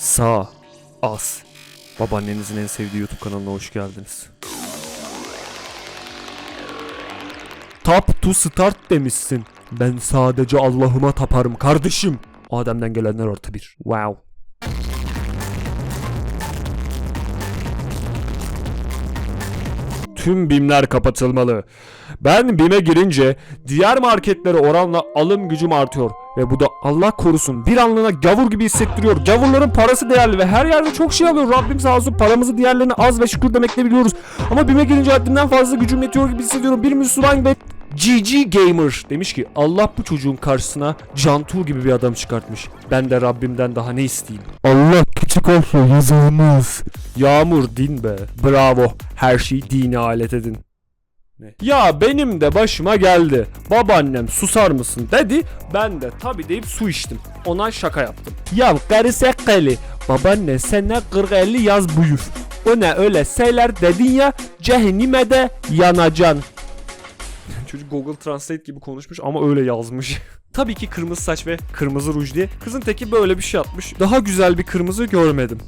Sağ. As. Babaannenizin en sevdiği YouTube kanalına hoş geldiniz. Tap to start demişsin. Ben sadece Allah'ıma taparım kardeşim. Adem'den gelenler artı bir. Wow. Tüm BİM'ler kapatılmalı. Ben BİM'e girince diğer marketlere oranla alım gücüm artıyor. Ve bu da Allah korusun bir anlığına gavur gibi hissettiriyor. Gavurların parası değerli ve her yerde çok şey alıyor. Rabbim sağ olsun paramızı diğerlerine az ve şükür demekle biliyoruz. Ama BİM'e girince haddinden fazla gücüm yetiyor gibi hissediyorum. Bir Müslüman ve GG Gamer demiş ki Allah bu çocuğun karşısına Cantu gibi bir adam çıkartmış. Ben de Rabbimden daha ne isteyeyim? Allah küçük olsun yazılmaz. Yağmur din be. Bravo. Her şeyi dine alet edin. Ne? Ya benim de başıma geldi. Babaannem susar mısın dedi. Ben de tabi deyip su içtim. Ona şaka yaptım. Ya karı sekkeli. Babaanne sen ne 40-50 yaz buyur. O ne öyle şeyler dedin ya cehennime de yanacan. Çocuk Google Translate gibi konuşmuş ama öyle yazmış. Tabii ki kırmızı saç ve kırmızı ruj diye. Kızın teki böyle bir şey atmış. Daha güzel bir kırmızı görmedim.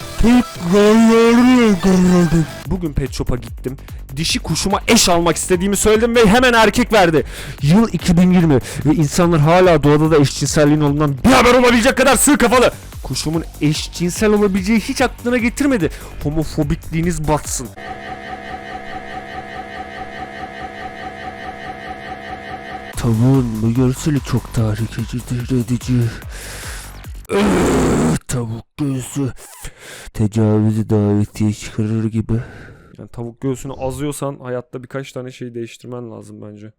Bugün pet shop'a gittim. Dişi kuşuma eş almak istediğimi söyledim ve hemen erkek verdi. Yıl 2020 ve insanlar hala doğada da eşcinselliğin olduğundan bir haber olabilecek kadar sığ kafalı. Kuşumun eşcinsel olabileceği hiç aklına getirmedi. Homofobikliğiniz batsın. Tavuğun bu görseli çok tahrik edici. Tavuk göğsü tecavüzü davetiye çıkarır gibi. Yani tavuk göğsünü azıyorsan hayatta birkaç tane şey değiştirmen lazım bence.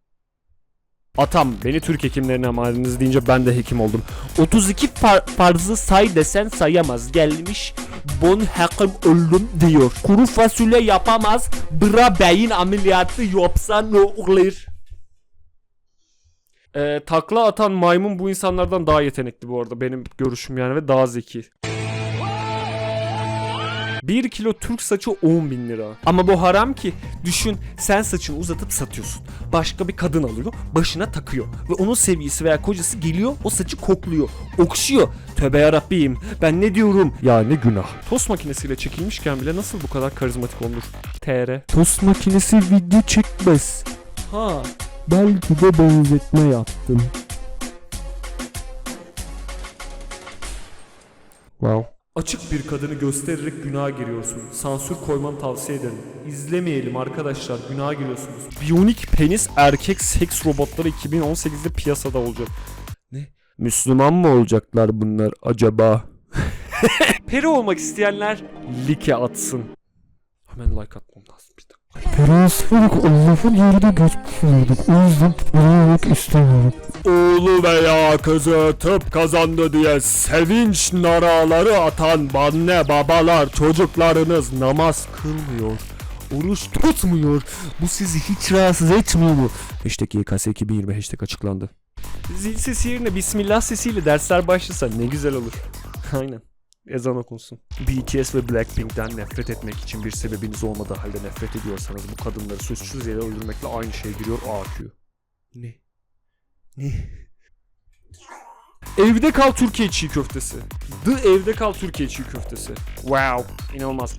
Atam beni Türk hekimlerine emanetiniz deyince ben de hekim oldum. 32 far- farzı say desen sayamaz. Gelmiş bon hekim öldüm diyor. Kuru fasulye yapamaz. Bra beyin ameliyatı yapsa ne olur? Ee, takla atan maymun bu insanlardan daha yetenekli bu arada benim görüşüm yani ve daha zeki. 1 kilo Türk saçı 10 bin lira. Ama bu haram ki. Düşün sen saçını uzatıp satıyorsun. Başka bir kadın alıyor, başına takıyor. Ve onun sevgilisi veya kocası geliyor, o saçı kokluyor. Okşuyor. Tövbe yarabbim ben ne diyorum? Ya ne günah. Tost makinesiyle çekilmişken bile nasıl bu kadar karizmatik olunur? TR. Tost makinesi video çekmez. Ha belki de benzetme yaptım. Wow. Açık bir kadını göstererek günaha giriyorsun. Sansür koymanı tavsiye ederim. İzlemeyelim arkadaşlar. Günaha giriyorsunuz. Biyonik penis erkek seks robotları 2018'de piyasada olacak. Ne? Müslüman mı olacaklar bunlar acaba? Peri olmak isteyenler like atsın. Hemen like atmam lazım bir dakika. Prenslik Allah'ın yerine geçmiş olduk. O yüzden olmak istemiyorum. Oğlu veya kızı tıp kazandı diye sevinç naraları atan anne babalar çocuklarınız namaz kılmıyor. Oruç tutmuyor. Bu sizi hiç rahatsız etmiyor mu? Hashtag YKS 2020 hashtag açıklandı. Zil sesi yerine Bismillah sesiyle dersler başlasa ne güzel olur. Aynen. Ezan okunsun. BTS ve Blackpink'ten nefret etmek için bir sebebiniz olmadığı halde nefret ediyorsanız bu kadınları suçsuz yere öldürmekle aynı şeye giriyor AQ. Ne? Ne? Evde kal Türkiye çiğ köftesi. The Evde kal Türkiye çiğ köftesi. Wow. inanılmaz.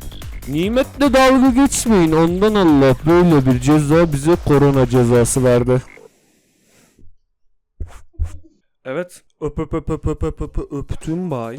Nimetle dalga geçmeyin. Ondan Allah böyle bir ceza bize korona cezası verdi. Evet. Öp öp öp öp öp öp öp öptüm bay.